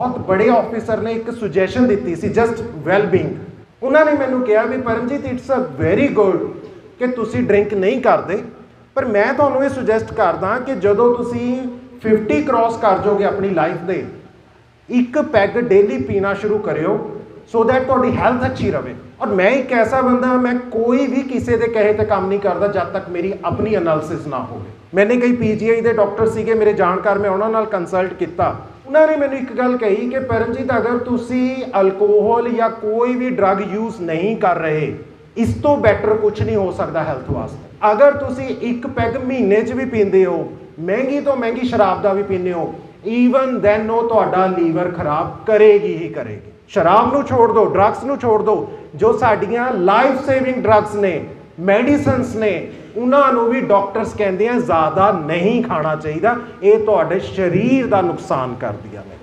ਬਹੁਤ ਬੜੇ ਆਫੀਸਰ ਨੇ ਇੱਕ ਸੁਜੈਸ਼ਨ ਦਿੱਤੀ ਸੀ ਜਸਟ ਵੈਲ ਬੀਇੰਗ ਉਹਨਾਂ ਨੇ ਮੈਨੂੰ ਕਿਹਾ ਵੀ, Paramjit it's a very good ਕਿ ਤੁਸੀਂ ਡਰਿੰਕ ਨਹੀਂ ਕਰਦੇ। ਪਰ ਮੈਂ ਤੁਹਾਨੂੰ ਇਹ ਸੁਜੈਸਟ ਕਰਦਾ ਕਿ ਜਦੋਂ ਤੁਸੀਂ 50 ਕ੍ਰਾਸ ਕਰ ਜਾਓਗੇ ਆਪਣੀ ਲਾਈਫ ਦੇ, ਇੱਕ ਪੈਗ ਡੇਲੀ ਪੀਣਾ ਸ਼ੁਰੂ ਕਰਿਓ ਸੋ ਦੈਟ ਤੁਹਾਡੀ ਹੈਲਥ ਅੱਛੀ ਰਵੇ। ਔਰ ਮੈਂ ਇੱਕ ਐਸਾ ਬੰਦਾ, ਮੈਂ ਕੋਈ ਵੀ ਕਿਸੇ ਦੇ ਕਹੇ ਤੇ ਕੰਮ ਨਹੀਂ ਕਰਦਾ ਜਦ ਤੱਕ ਮੇਰੀ ਆਪਣੀ ਐਨਾਲਿਸਿਸ ਨਾ ਹੋਵੇ। ਮੈਨੇ ਕਈ ਪੀਜੀਆਈ ਦੇ ਡਾਕਟਰ ਸੀਗੇ, ਮੇਰੇ ਜਾਣਕਾਰ, ਮੈਂ ਉਹਨਾਂ ਨਾਲ ਕੰਸਲਟ ਕੀਤਾ। ਉਹਨਾਂ ਨੇ ਮੈਨੂੰ ਇੱਕ ਗੱਲ ਕਹੀ ਕਿ ਪਰਮਜੀਤ, ਅਗਰ ਤੁਸੀਂ ਅਲਕੋਹਲ ਜਾਂ ਕੋਈ ਵੀ ਡਰੱਗ ਯੂਜ਼ ਨਹੀਂ ਕਰ ਰਹੇ, ਇਸ ਤੋਂ ਬੈਟਰ ਕੁਝ ਨਹੀਂ ਹੋ ਸਕਦਾ ਹੈਲਥ ਵਾਸਤੇ। ਅਗਰ ਤੁਸੀਂ ਇੱਕ ਪੈਗ ਮਹੀਨੇ 'ਚ ਵੀ ਪੀਂਦੇ ਹੋ, ਮਹਿੰਗੀ ਤੋਂ ਮਹਿੰਗੀ ਸ਼ਰਾਬ ਦਾ ਵੀ ਪੀਂਦੇ ਹੋ ਈਵਨ ਦੈਨ ਉਹ ਤੁਹਾਡਾ ਲੀਵਰ ਖਰਾਬ ਕਰੇਗੀ ਹੀ ਕਰੇਗੀ। ਸ਼ਰਾਬ ਨੂੰ ਛੋੜ ਦਿਓ, ਡਰੱਗਸ ਨੂੰ ਛੋੜ ਦਿਓ, ਜੋ ਸਾਡੀਆਂ ਲਾਈਫ ਸੇਵਿੰਗ ਡਰੱਗਸ ਨੇ ਮੈਡੀਸਨਸ ਨੇ, ਉਹਨਾਂ ਨੂੰ ਵੀ ਡਾਕਟਰਸ ਕਹਿੰਦੇ ਆ, ਜ਼ਿਆਦਾ ਨਹੀਂ ਖਾਣਾ ਚਾਹੀਦਾ, ਇਹ ਤੁਹਾਡੇ ਸਰੀਰ ਦਾ ਨੁਕਸਾਨ ਕਰਦੀਆਂ ਨੇ।